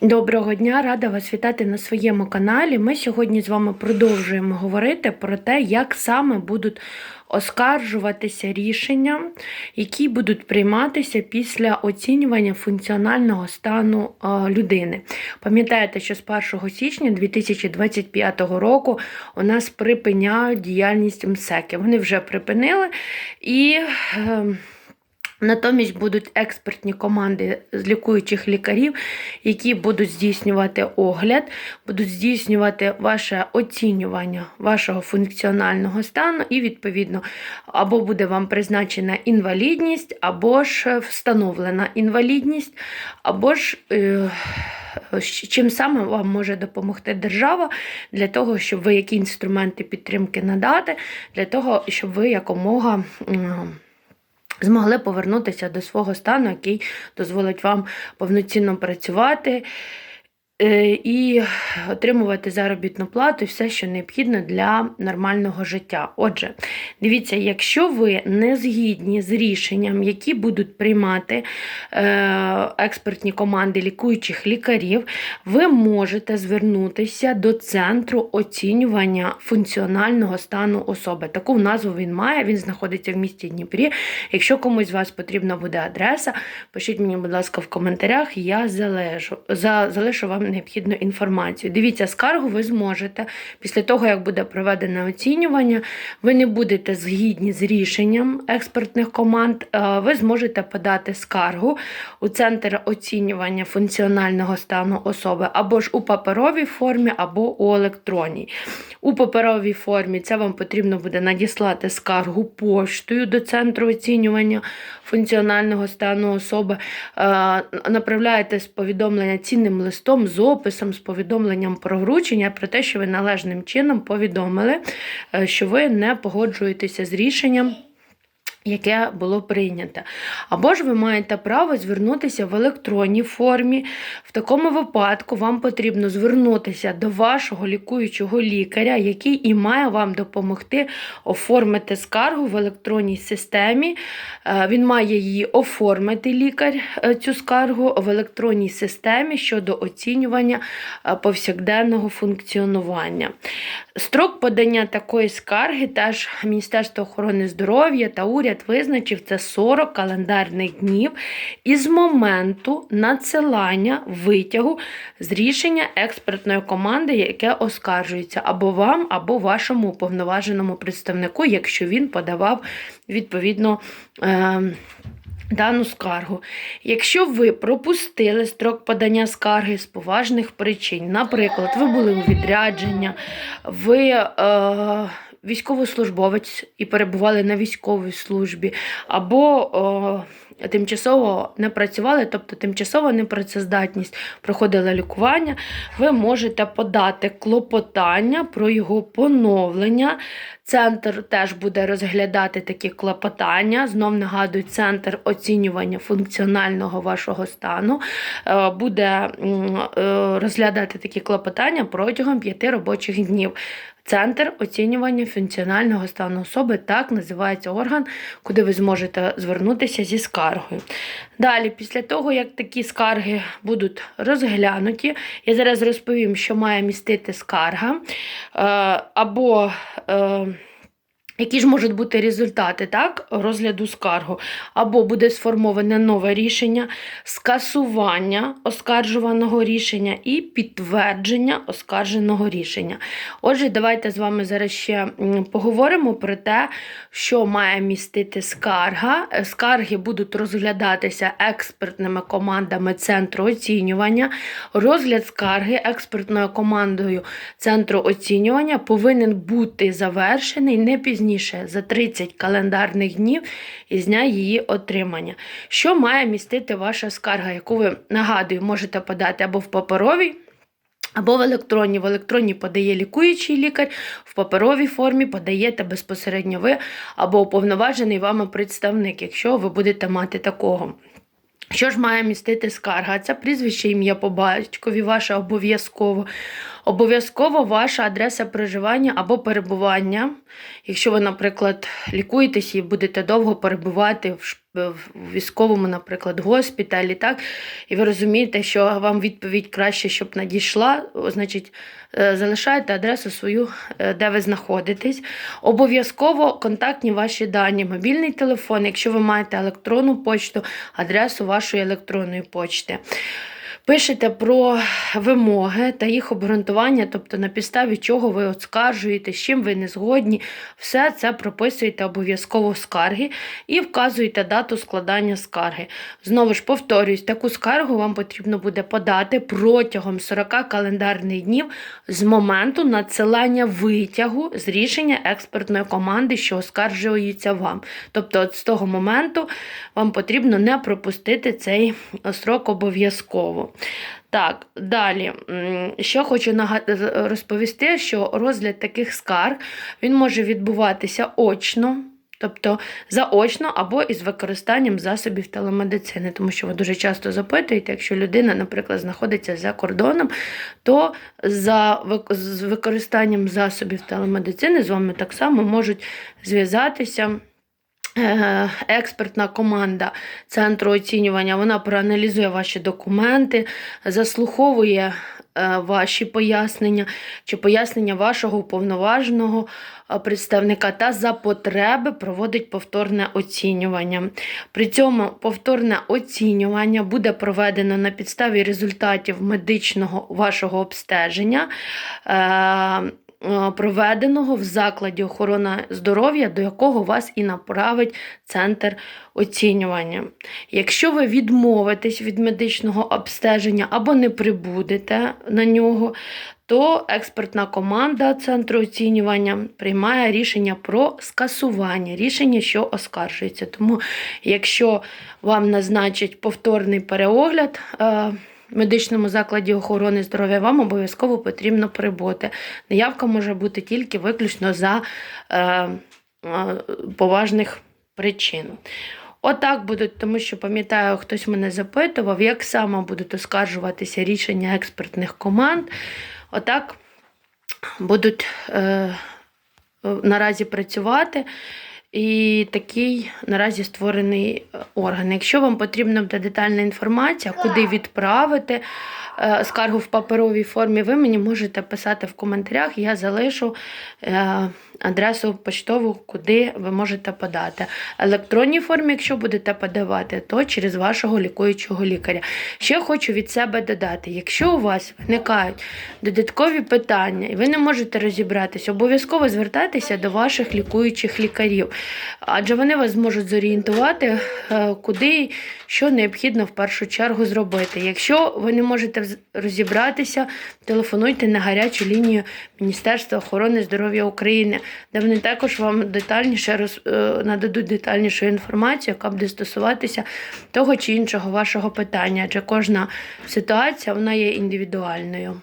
Доброго дня, рада вас вітати на своєму каналі. Ми сьогодні з вами продовжуємо говорити про те, як саме будуть оскаржуватися рішення, які будуть прийматися після оцінювання функціонального стану е, людини. Пам'ятаєте, що з 1 січня 2025 року у нас припиняють діяльність МСЕКи. Вони вже припинили і. Е, Натомість будуть експертні команди з лікуючих лікарів, які будуть здійснювати огляд, будуть здійснювати ваше оцінювання вашого функціонального стану, і, відповідно, або буде вам призначена інвалідність, або ж встановлена інвалідність, або ж. Е Чим саме вам може допомогти держава для того, щоб ви які інструменти підтримки надати, для того, щоб ви якомога змогли повернутися до свого стану, який дозволить вам повноцінно працювати. Е, і отримувати заробітну плату і все, що необхідно для нормального життя. Отже, дивіться, якщо ви не згідні з рішенням, які будуть приймати е, експертні команди лікуючих лікарів, ви можете звернутися до центру оцінювання функціонального стану особи. Таку назву він має, він знаходиться в місті Дніпрі. Якщо комусь з вас потрібна буде адреса, пишіть мені, будь ласка, в коментарях, я залежу, залишу вам необхідну інформацію. Дивіться, скаргу ви зможете після того, як буде проведене оцінювання, ви не будете згідні з рішенням експертних команд, е, ви зможете подати скаргу у центр оцінювання функціонального стану особи або ж у паперовій формі, або у електронній. У паперовій формі це вам потрібно буде надіслати скаргу поштою до центру оцінювання функціонального стану особи, е, направляєте повідомлення цінним листом з описом, з повідомленням про вручення, про те, що ви належним чином повідомили, е, що ви не погоджуєтеся з рішенням яке було прийнято. Або ж ви маєте право звернутися в електронній формі. В такому випадку вам потрібно звернутися до вашого лікуючого лікаря, який і має вам допомогти оформити скаргу в електронній системі. Е, він має її оформити лікар, е, цю скаргу в електронній системі щодо оцінювання е, повсякденного функціонування. Строк подання такої скарги теж Міністерство охорони здоров'я та уряд визначив це 40 календарних днів із моменту надсилання витягу з рішення експертної команди, яке оскаржується або вам, або вашому уповноваженому представнику, якщо він подавав відповідно. Е Дану скаргу. Якщо ви пропустили строк подання скарги з поважних причин, наприклад, ви були у відрядження, ви е, військовослужбовець і перебували на військовій службі, або е, тимчасово не працювали, тобто тимчасова непрацездатність, проходила лікування, ви можете подати клопотання про його поновлення. Центр теж буде розглядати такі клопотання. Знов нагадую, центр оцінювання функціонального вашого стану е, буде е, розглядати такі клопотання протягом п'яти робочих днів. Центр оцінювання функціонального стану особи так називається орган, куди ви зможете звернутися зі скаргою. Далі, після того, як такі скарги будуть розглянуті, я зараз розповім, що має містити скарга е, або е, які ж можуть бути результати так, розгляду скаргу? Або буде сформоване нове рішення, скасування оскаржуваного рішення і підтвердження оскарженого рішення. Отже, давайте з вами зараз ще поговоримо про те, що має містити скарга. Скарги будуть розглядатися експертними командами центру оцінювання. Розгляд скарги експертною командою центру оцінювання повинен бути завершений не пізніше пізніше за 30 календарних днів із дня її отримання. Що має містити ваша скарга, яку ви нагадую, можете подати або в паперовій. Або в електронній. В електронній подає лікуючий лікар, в паперовій формі подаєте безпосередньо ви або уповноважений вами представник, якщо ви будете мати такого. Що ж має містити скарга? Це прізвище ім'я по батькові, ваше обов'язково. Обов'язково ваша адреса проживання або перебування. Якщо ви, наприклад, лікуєтесь і будете довго перебувати в військовому, наприклад, госпіталі, так, і ви розумієте, що вам відповідь краще, щоб надійшла, значить, залишаєте залишайте адресу свою, е, де ви знаходитесь. Обов'язково контактні ваші дані, мобільний телефон, якщо ви маєте електронну почту, адресу вашої електронної почти. Пишете про вимоги та їх обґрунтування, тобто на підставі чого ви оскаржуєте, з чим ви не згодні. Все це прописуєте обов'язково в скарги і вказуєте дату складання скарги. Знову ж повторюсь, таку скаргу вам потрібно буде подати протягом 40 календарних днів з моменту надсилання витягу з рішення експертної команди, що оскаржується вам. Тобто, от з того моменту вам потрібно не пропустити цей срок обов'язково. Так, далі, що хочу розповісти, що розгляд таких скарг він може відбуватися очно. Тобто заочно або із використанням засобів телемедицини, тому що ви дуже часто запитуєте, якщо людина, наприклад, знаходиться за кордоном, то за з використанням засобів телемедицини з вами так само можуть зв'язатися. Е, Експертна команда центру оцінювання вона проаналізує ваші документи, заслуховує е, ваші пояснення чи пояснення вашого уповноваженого е, представника та за потреби проводить повторне оцінювання. При цьому повторне оцінювання буде проведено на підставі результатів медичного вашого обстеження. Е, Проведеного в закладі охорони здоров'я, до якого вас і направить центр оцінювання. Якщо ви відмовитесь від медичного обстеження або не прибудете на нього, то експертна команда центру оцінювання приймає рішення про скасування, рішення, що оскаржується. Тому, якщо вам назначать повторний переогляд, е, медичному закладі охорони здоров'я вам обов'язково потрібно прибути. Наявка може бути тільки виключно за е, е, поважних причин. Отак будуть, тому що пам'ятаю, хтось мене запитував, як саме будуть оскаржуватися рішення експертних команд. Отак будуть е, е, наразі працювати. І такий наразі створений е, орган. Якщо вам потрібна буде детальна інформація, куди відправити е, скаргу в паперовій формі, ви мені можете писати в коментарях, я залишу е, адресу поштову, куди ви можете подати. Електронній формі, якщо будете подавати, то через вашого лікуючого лікаря. Ще хочу від себе додати: якщо у вас виникають додаткові питання, і ви не можете розібратися, обов'язково звертайтеся до ваших лікуючих лікарів, адже вони вас зможуть зорієнтувати, е, куди що необхідно в першу чергу зробити. Якщо ви не можете розібратися, телефонуйте на гарячу лінію Міністерства охорони здоров'я України, де вони також вам детальніше роз, е, нададуть детальнішу інформацію, яка буде стосуватися того чи іншого вашого питання, адже кожна ситуація вона є індивідуальною.